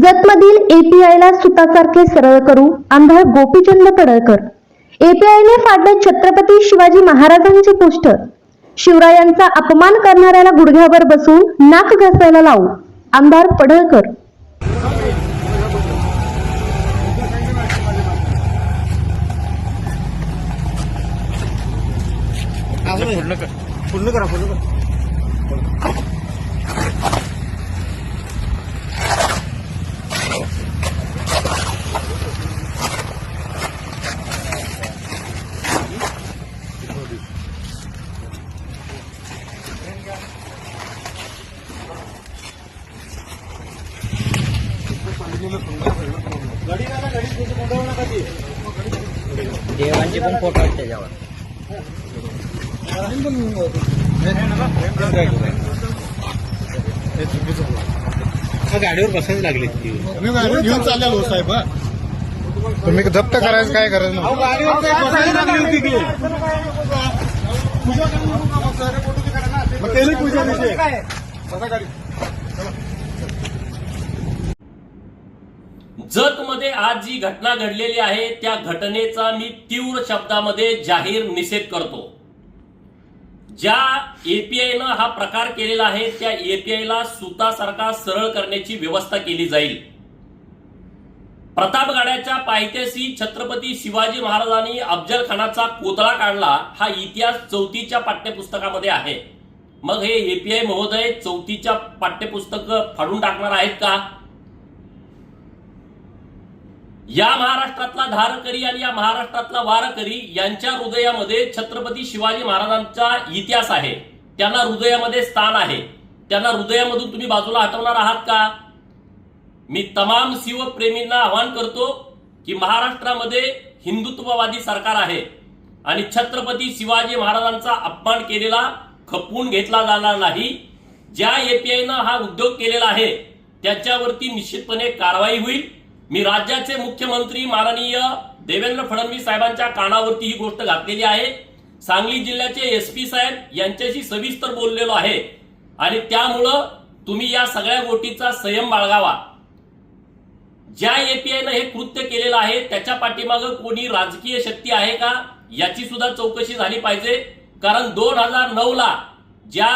एपीआयला सुतासारखे सरळ करू आमदार गोपीचंद पडळकर एपीआयने फाडले छत्रपती शिवाजी महाराजांचे पोस्टर. शिवरायांचा अपमान करणाऱ्याला गुडघ्यावर बसून नाक घासायला लावू आमदार पडळकर. पूर्ण करा पूर्ण करा. देवांचे पण फोटो आहेत त्याच्यावर. हे. गाडीवर बसायला लागले तुम्ही गाडीवर घेऊन चाललेलो साहेब तुम्ही जप्त करायचं काय गरज नाही. गाडीवर बसायला लागली होती की? त्याला पूजा दिसते जतमध्ये आज जी घटना घडलेली आहे त्या घटनेचा मी तीव्र शब्दामध्ये जाहीर निषेध करतो. ज्या एपीआयनं हा प्रकार केलेला आहे त्या एपीआयला सुतासारखा सरळ करण्याची व्यवस्था केली जाईल. प्रतापगडाच्या पायथ्याशी छत्रपती शिवाजी महाराजांनी अफजल खानाचा कोतळा काढला हा इतिहास चौथीच्या पाठ्यपुस्तकामध्ये आहे. मग हे एपीआय महोदय चौथीच्या पाठ्यपुस्तक फाडून टाकणार आहेत का? या महाराष्ट्रातला धारकरी आणि या महाराष्ट्रातला वारकरी यांच्या हृदयामध्ये छत्रपती शिवाजी महाराजांचा इतिहास आहे. त्यांना हृदयामध्ये स्थान आहे. त्यांना हृदयामधून तुम्ही बाजूला हटवणार आहात का? मी तमाम शिवप्रेमींना आवाहन करतो की महाराष्ट्रामध्ये हिंदुत्ववादी सरकार आहे आणि छत्रपती शिवाजी महाराजांचा अपमान केलेला खपवून घेतला जाणार नाही. ज्या एपीआयनं हा उद्योग केलेला आहे त्याच्यावरती निश्चितपणे कारवाई होईल. मी राज्याचे मुख्यमंत्री माननीय देवेंद्र फडणवीस साहेबांच्या कानावरती ही गोष्ट घातलेली आहे. सांगली जिल्ह्याचे एस पी साहेब यांच्याशी सविस्तर बोललेलो आहे. आणि त्यामुळं तुम्ही या सगळ्या गोष्टीचा संयम बाळगावा. ज्या एपीआयनं हे कृत्य केलेलं आहे त्याच्या पाठीमागं कोणी राजकीय शक्ती आहे का? याची सुद्धा चौकशी झाली पाहिजे. कारण दोन हजार नऊ ला ज्या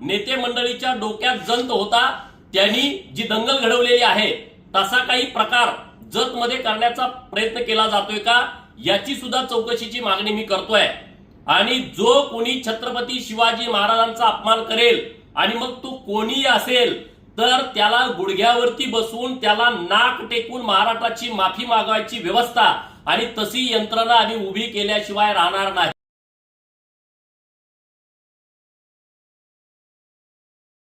नेते मंडळीच्या डोक्यात जंत होता त्यांनी जी दंगल घडवलेली आहे तसा काही प्रकार जत मध्ये करण्याचा प्रयत्न केला जातोय का याची सुद्धा चौकशीची मागणी मी करतोय. आणि जो कोणी छत्रपती शिवाजी महाराजांचा अपमान करेल आणि मग तो कोणी असेल तर त्याला गुडघ्यावरती बसून त्याला नाक टेकून महाराष्ट्राची माफी मागवायची व्यवस्था आणि तशी यंत्रणा आम्ही उभी केल्याशिवाय राहणार नाही.